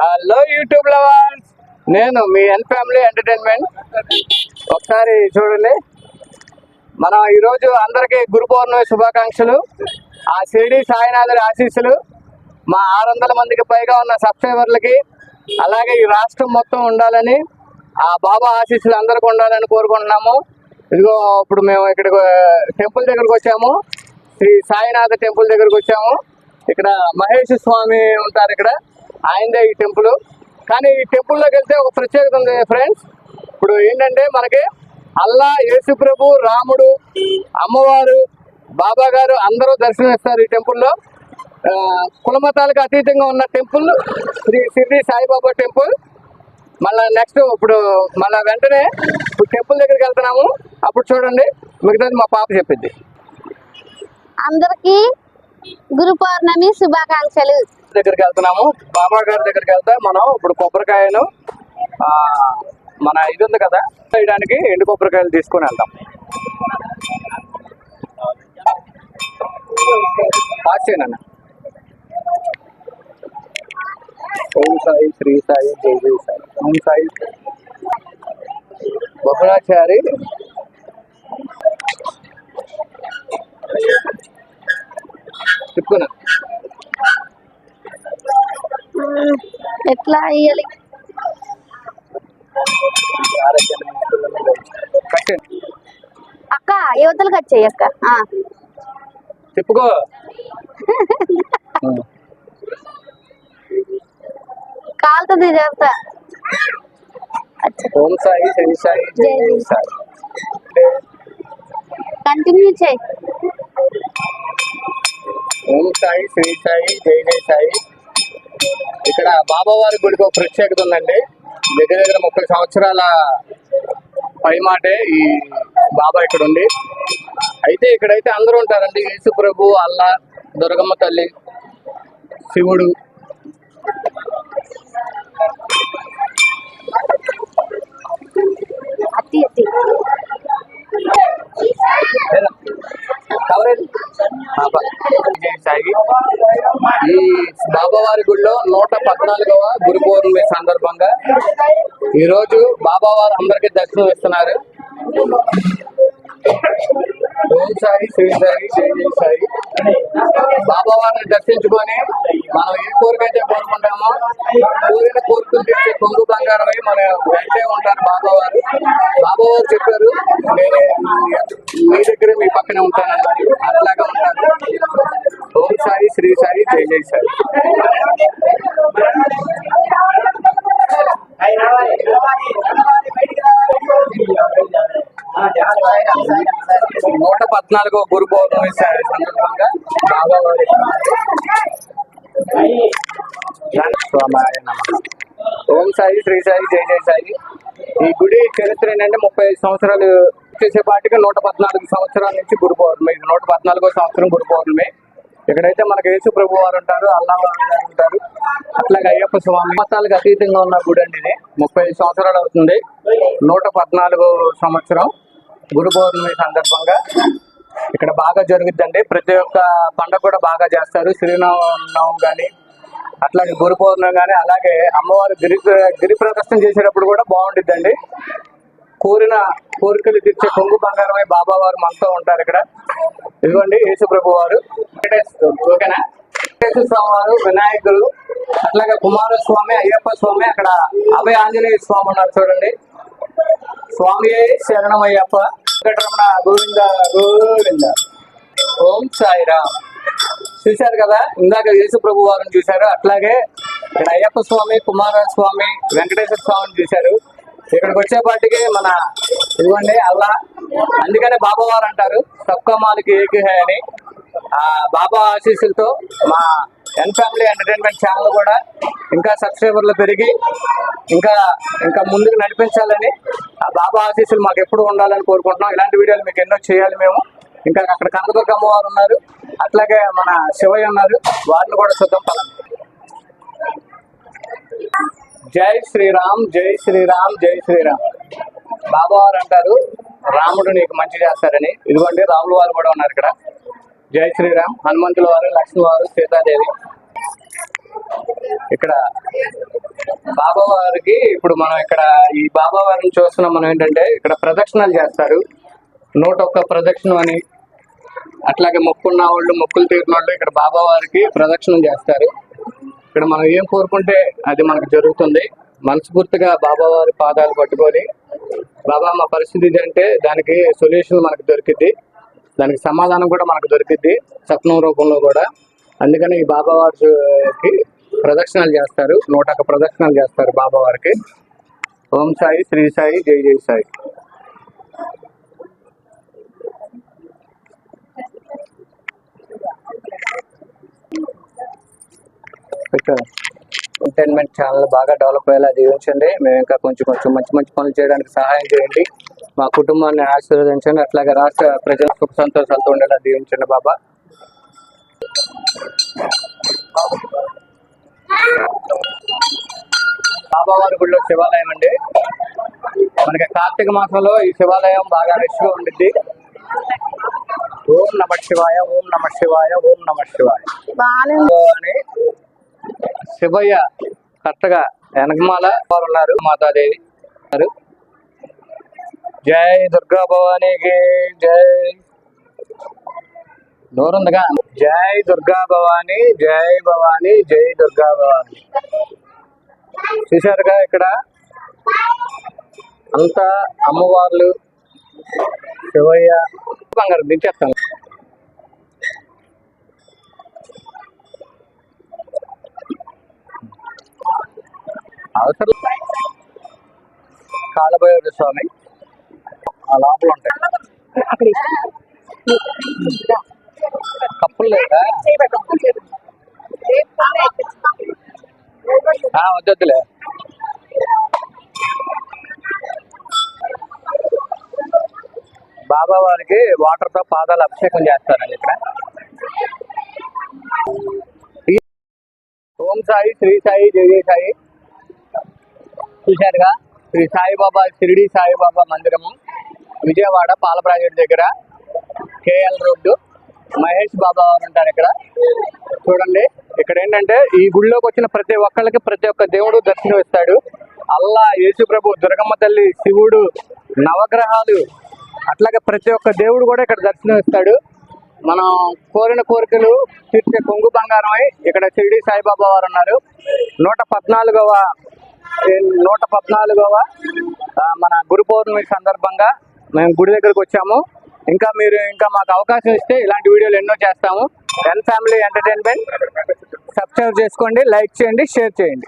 Hello YouTube lovers నేను మీ ఎన్ family entertainment ఒకసారి చూడండి. మనం ఈరోజు అందరికీ గురు పౌర్ణమి శుభాకాంక్షలు ఆ షిరిడి సాయినాథుడి ఆశీస్సులు మా ఆరు వందల మందికి పైగా ఉన్న సబ్స్క్రైబర్లకి అలాగే ఈ రాష్ట్రం మొత్తం ఉండాలని ఆ బాబా ఆశీస్సులు అందరికీ ఉండాలని కోరుకుంటున్నాము. ఇదిగో ఇప్పుడు మేము ఇక్కడ టెంపుల్ దగ్గరకు వచ్చాము. శ్రీ సాయినాథ టెంపుల్ దగ్గరకు వచ్చాము. ఇక్కడ మహేష్ స్వామి ఉంటారు ఇక్కడ. ఆయనదే ఈ టెంపుల్ కానీ ఈ టెంపుల్లోకి వెళ్తే ఒక ప్రత్యేకత ఉంది ఫ్రెండ్స్ ఇప్పుడు ఏంటంటే మనకి అల్లా యేసుప్రభు రాముడు అమ్మవారు బాబా గారు అందరూ దర్శనమిస్తారు ఈ టెంపుల్లో కులమతాలకు అతీతంగా ఉన్న టెంపుల్ శ్రీ షిర్డి సాయిబాబా టెంపుల్ మళ్ళా నెక్స్ట్ ఇప్పుడు మళ్ళా వెంటనే ఇప్పుడు టెంపుల్ దగ్గరికి వెళ్తున్నాము. అప్పుడు చూడండి మిగతాది మా పాప చెప్పింది. అందరికీ గురు పౌర్ణమి శుభాకాంక్షలు. దగ్గరికి వెళ్తున్నాము. బాబా గారి దగ్గరికి వెళ్తే మనం. ఇప్పుడు కొబ్బరికాయను మన ఇది ఉంది కదా చేయడానికి ఎండు కొబ్బరికాయలు తీసుకొని వెళ్దాం. పాస్ ఓం సాయి శ్రీ సాయి జై జై సాయి. ఓం సాయి. బహుళాచారి. చెప్పుకున్నా. ఎట్లా కట్టండి అక్క యువతలకు వచ్చాయి అక్క. చెప్పుకో. కాలుతుంది చెప్తా. ఓం సాయి శ్రీ సాయి జై జై. సాయి. కంటిన్యూ చేయి. ఓం సాయి శ్రీ సాయి జై జై సాయి. ఇక్కడ బాబావారి గుడికి ఒక ప్రత్యేకత ఉందండి. దగ్గర దగ్గర ముప్పై సంవత్సరాల పైమాటే ఈ బాబా ఇక్కడ ఉంది అయితే ఇక్కడైతే అందరూ ఉంటారండి. యేసు ప్రభు అల్లా దుర్గమ్మ తల్లి శివుడు. ఈ బాబావారి గుడిలో నూట పద్నాలుగవ గురు పౌర్ణమి సందర్భంగా ఈరోజు బాబావారు అందరికీ దర్శనం ఇస్తున్నారు. ఓం సాయి శ్రీ సాయి జై సాయి బాబావారిని దర్శించుకొని మనం ఏ కోరికైతే కోరుకుంటామో కోరిన కోరికలు తెచ్చే కొంగు బంగారమై మన వెంటే ఉంటారు బాబావారు. బాబావారు చెప్పారు నేను మీ దగ్గర మీ పక్కనే ఉంటానన్నారు అట్లాగా ఉంటారు ఓం సాయి శ్రీ సాయి జై జై సాయి నూట పద్నాలుగో గురు పౌర్ణమి సందర్భంగా బాబావారి ఓం సాయి శ్రీ సాయి జై జయ సాయి. ఈ గుడి చరిత్ర ఏంటంటే ముప్పై ఐదు సంవత్సరాలు చేసేపాటికి నూట పద్నాలుగు సంవత్సరాల నుంచి గురు పౌర్ణమి ఇది నూట పద్నాలుగో సంవత్సరం గురు పౌర్ణమి ఇక్కడైతే మనకి యేసు ప్రభు వారు ఉంటారు అల్లా వారు ఉంటారు అట్లాగే అయ్యప్ప స్వామి మతాలకు అతీతంగా ఉన్న గుడి అండి ఇది. ముప్పై సంవత్సరాలు అవుతుంది. నూట పద్నాలుగు సంవత్సరం గురు పౌర్ణమి సందర్భంగా ఇక్కడ బాగా జరుగుద్దండి. ప్రతి ఒక్క పండుగ కూడా బాగా చేస్తారు. శ్రీరామనవం కానీ అట్లాగే గురు పౌర్ణమి కానీ అలాగే అమ్మవారు గిరి గిరి ప్రదర్శన చేసేటప్పుడు కూడా బాగుంటుందండి కోరిన కోరికలు తీర్చే కొంగు బంగారమై బాబా వారు మనతో ఉంటారు ఇక్కడ. ఇదిగోండి యేసుప్రభు వారు. ఓకేనా? వెంకటేశ్వర స్వామి వారు వినాయకుడు అట్లాగే కుమారస్వామి అయ్యప్ప స్వామి అక్కడ అభయ ఆంజనేయ స్వామి ఉన్నారు చూడండి. స్వామి శరణమయ్యప్ప వెంకటరమణ గోవింద గోవింద. ఓం సాయిరామ్. చూశారు కదా? ఇందాక యేసు ప్రభు వారిని చూశారు. అట్లాగే ఇక్కడ అయ్యప్ప స్వామి కుమార స్వామి వెంకటేశ్వర స్వామిని చూశారు. ఇక్కడికి వచ్చేపాటికి మన ఇదిగోండి అల్లా. అందుకనే బాబావారు అంటారు సబ్కా మాలికి అని. ఆ బాబా ఆశీస్సులతో మా ఎన్ ఫ్యామిలీ ఎంటర్టైన్మెంట్ ఛానల్ కూడా ఇంకా సబ్స్క్రైబర్లు పెరిగి ఇంకా ఇంకా ముందుకు నడిపించాలని ఆ బాబా ఆశీస్సులు మాకు ఎప్పుడు ఉండాలని కోరుకుంటున్నాం. ఇలాంటి వీడియోలు మీకు ఎన్నో చేయాలి మేము. ఇంకా అక్కడ కనకదుర్గ అమ్మవారు ఉన్నారు. అట్లాగే మన శివయ్య ఉన్నారు. వారిని కూడా చూద్దాం పలానా జై శ్రీరామ్ జై శ్రీరామ్ జై శ్రీరామ్. బాబావారు అంటారు రాముడు నీకు మంచి చేస్తారని. ఇదిగోండి రాముల వారు కూడా ఉన్నారు ఇక్కడ. జై శ్రీరామ్ హనుమంతుల వారు లక్ష్మి వారు సీతాదేవి. ఇక్కడ బాబావారికి ఇప్పుడు మనం ఇక్కడ ఈ బాబావారిని చూస్తున్నాం మనం ఏంటంటే ఇక్కడ ప్రదక్షిణలు చేస్తారు. నూట ఒక్క ప్రదక్షిణం అని. అట్లాగే మొక్కున్న వాళ్ళు మొక్కులు తీరిన వాళ్ళు ఇక్కడ బాబావారికి ప్రదక్షిణం చేస్తారు. ఇక్కడ మనం ఏం కోరుకుంటే అది మనకు జరుగుతుంది. మనస్ఫూర్తిగా బాబా వారి పాదాలు పట్టుకొని బాబా మా పరిస్థితి ఇది అంటే దానికి సొల్యూషన్ మనకు దొరికిద్ది. దానికి సమాధానం కూడా మనకు దొరికిద్ది స్వప్నం రూపంలో కూడా. అందుకని ఈ బాబావారికి ప్రదక్షిణలు చేస్తారు నూట ఒక్క ప్రదక్షిణలు చేస్తారు బాబావారికి ఓం సాయి శ్రీ సాయి జై జై సాయి. ఎంటర్టైన్మెంట్ ఛానల్ బాగా డెవలప్ అయ్యేలా దీవించండి మేము ఇంకా కొంచెం కొంచెం మంచి మంచి పనులు చేయడానికి సహాయం చేయండి. మా కుటుంబాన్ని ఆశీర్వదించండి. అట్లాగే రాష్ట్ర ప్రజల సుఖ సంతోషాలతో ఉండేలా దీవించండి బాబా. బాబావారి గుడిలో శివాలయం అండి. మనకి కార్తీక మాసంలో ఈ శివాలయం బాగా రష్గా ఉండిద్ది. ఓం నమ శివాయ ఓం నమ శివాయ ఓం నమ శివాయ. అని శివయ్య కరెక్ట్గా వెనకమాల వారు ఉన్నారు మాతాదేవి గారు. జై దుర్గా భవానీకి జై. నోరుందిగా? జై దుర్గా భవాని జై భవాని జై దుర్గా భవాని. చూశారుగా ఇక్కడ? అంతా అమ్మవార్లు శివయ్య. బంగారు దించేస్తాను. అవసరం కాలభైరవ స్వామి ఆ లోపల ఉంటాయి. కప్పులు లేదా? ఆ, వద్దొద్దులే. బాబా వారికి వాటర్తో పాదాలు అభిషేకం చేస్తారండి ఇక్కడ. ఓం సాయి శ్రీ సాయి జయ సాయి. చూశారుగా? శ్రీ సాయిబాబా షిరిడి సాయిబాబా మందిరము విజయవాడ పాల ప్రాజెక్ట్ దగ్గర కేఎల్ రోడ్డు. మహేష్ బాబా వారు ఉంటారు ఇక్కడ. చూడండి ఇక్కడ ఏంటంటే ఈ గుడిలోకి వచ్చిన ప్రతి ఒక్కళ్ళకి ప్రతి ఒక్క దేవుడు దర్శనం ఇస్తాడు. అల్లా యేసు ప్రభు దుర్గమ్మ తల్లి శివుడు నవగ్రహాలు అట్లాగే ప్రతి ఒక్క దేవుడు కూడా ఇక్కడ దర్శనం ఇస్తాడు. మనం కోరిన కోరికలు తీర్చే కొంగు బంగారమై ఇక్కడ షిరిడి సాయిబాబా వారు ఉన్నారు. నూట పద్నాలుగవ నూట పద్నాలుగవ మన గురు పౌర్ణమి సందర్భంగా మేము గుడి దగ్గరకు వచ్చాము. ఇంకా మీరు ఇంకా మాకు అవకాశం ఇస్తే ఇలాంటి వీడియోలు ఎన్నో చేస్తాము. ఎన్ ఫ్యామిలీ ఎంటర్టైన్మెంట్ సబ్స్క్రైబ్ చేసుకోండి లైక్ చేయండి షేర్ చేయండి.